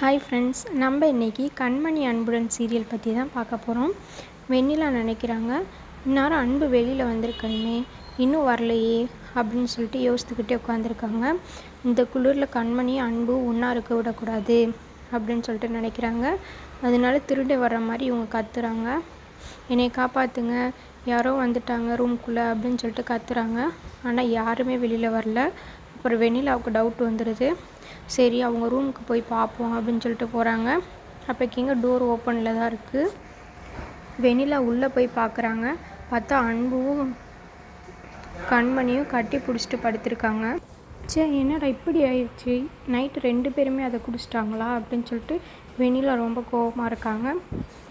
Hi friends நம்ம இன்றைக்கி கண்மணி அன்புடன் சீரியல் பற்றி தான் பார்க்க போகிறோம் வெண்ணிலா நினைக்கிறாங்க இந்நேரம் அன்பு வெளியில் வந்திருக்கணுமே இன்னும் வரலையே அப்படின்னு சொல்லிட்டு யோசித்துக்கிட்டே உட்காந்துருக்காங்க இந்த குளிரில் கண்மணி அன்பு ஒன்றா இருக்க விடக்கூடாது அப்படின்னு சொல்லிட்டு நினைக்கிறாங்க. அதனால திருடி வர்ற மாதிரி இவங்க கத்துறாங்க. என்னை காப்பாற்றுங்க யாரோ வந்துட்டாங்க ரூம்குள்ளே அப்படின்னு சொல்லிட்டு கத்துறாங்க. ஆனால் யாருமே வெளியில் வரல. அப்புறம் வெண்ணிலாவுக்கு டவுட் வந்துடுது சரி அவங்க ரூமுக்கு போய் பார்ப்போம் அப்படின்னு சொல்லிட்டு போகிறாங்க அப்போக்கிங்க டோர் ஓப்பனில் தான் இருக்குது வெண்ணிலா உள்ளே போய் பார்க்குறாங்க. பார்த்தா அன்பும் கண்மணியும் கட்டி பிடிச்சிட்டு படுத்திருக்காங்க. சே என்னடா இப்படி ஆயிடுச்சு? நைட்டு ரெண்டு பேருமே அதை குடிச்சிட்டாங்களா? அப்படின்னு சொல்லிட்டு வெனிலா ரொம்ப கோபமாக இருக்காங்க.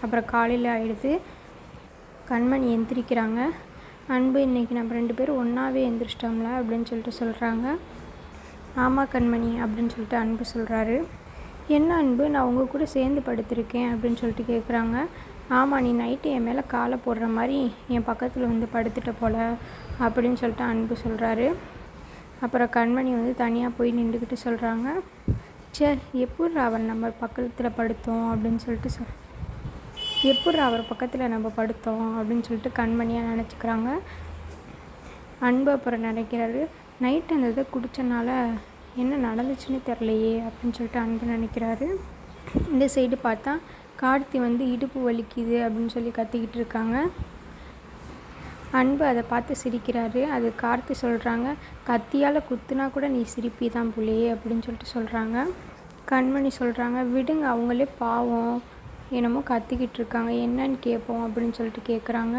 அப்புறம் காலையில் ஆயிடுது. கண்மணி எந்திரிக்கிறாங்க. அன்பு இன்னைக்கு நம்ம ரெண்டு பேரும் ஒன்றாவே எந்திரிச்சிட்டோம்ல அப்படின்னு சொல்லிட்டு சொல்கிறாங்க ஆமாம் கண்மணி அப்படின்னு சொல்லிட்டு அன்பு சொல்கிறாரு என்ன அன்பு? நான் உங்கள் கூட சேர்ந்து படுத்திருக்கேன் அப்படின்னு சொல்லிட்டு கேட்குறாங்க ஆமாம் நீ நைட்டு என் மேலே காலை போடுற மாதிரி என் பக்கத்தில் வந்து படுத்துட்ட போல அப்படின்னு சொல்லிட்டு அன்பு சொல்கிறாரு அப்புறம் கண்மணி வந்து தனியாக போய் நின்றுக்கிட்டு சொல்கிறாங்க சே எப்படி அவன் நம்ம பக்கத்தில் படுத்தோம் அப்படின்னு சொல்லிட்டு சொல் எப்படி அவர் பக்கத்தில் நம்ம படுத்தோம் அப்படின்னு சொல்லிட்டு கண்மணியாக நினச்சிக்கிறாங்க. அன்பு அப்புறம் நினைக்கிறாரு. நைட் அந்த இதை குடித்தனால என்ன நடந்துச்சுன்னு தெரிலையே அப்படின்னு சொல்லிட்டு அன்பு நினைக்கிறாரு. இந்த சைடு பார்த்தா கார்த்தி வந்து இடுப்பு வலிக்குது அப்படின்னு சொல்லி கத்திக்கிட்டு இருக்காங்க. அன்பு அதை பார்த்து சிரிக்கிறாரு. அது கார்த்தி சொல்கிறாங்க கத்தியால் குத்துனா கூட நீ சிரிப்பி தான் புள்ளையே அப்படின்னு சொல்லிட்டு சொல்கிறாங்க கண்மணி சொல்கிறாங்க விடுங்க அவங்களே பாவம். என்னமோ கத்திக்கிட்டு இருக்காங்க. என்னன்னு கேட்போம் அப்படின்னு சொல்லிட்டு கேட்குறாங்க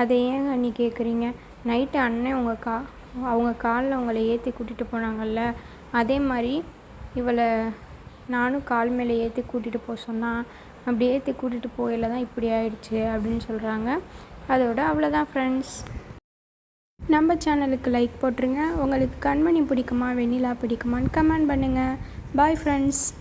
அதை ஏங்க நீ கேட்குறீங்க நைட்டு அண்ணன் உங்கள் கா அவங்க காலில் அவங்களை ஏற்றி கூட்டிகிட்டு போனாங்கல்ல அதே மாதிரி இவளை நானும் கால் மேலே ஏற்றி கூட்டிகிட்டு போக சொன்னான் அப்படி ஏற்றி கூட்டிகிட்டு போயில தான் இப்படி ஆயிடுச்சு அப்படின்னு சொல்கிறாங்க அதோட அவ்வளோதான் ஃப்ரெண்ட்ஸ் நம்ம சேனலுக்கு லைக் போட்டுருங்க. உங்களுக்கு கண்மணி பிடிக்குமா வெண்ணிலா பிடிக்குமான்னு கமெண்ட் பண்ணுங்கள் பாய் ஃப்ரெண்ட்ஸ்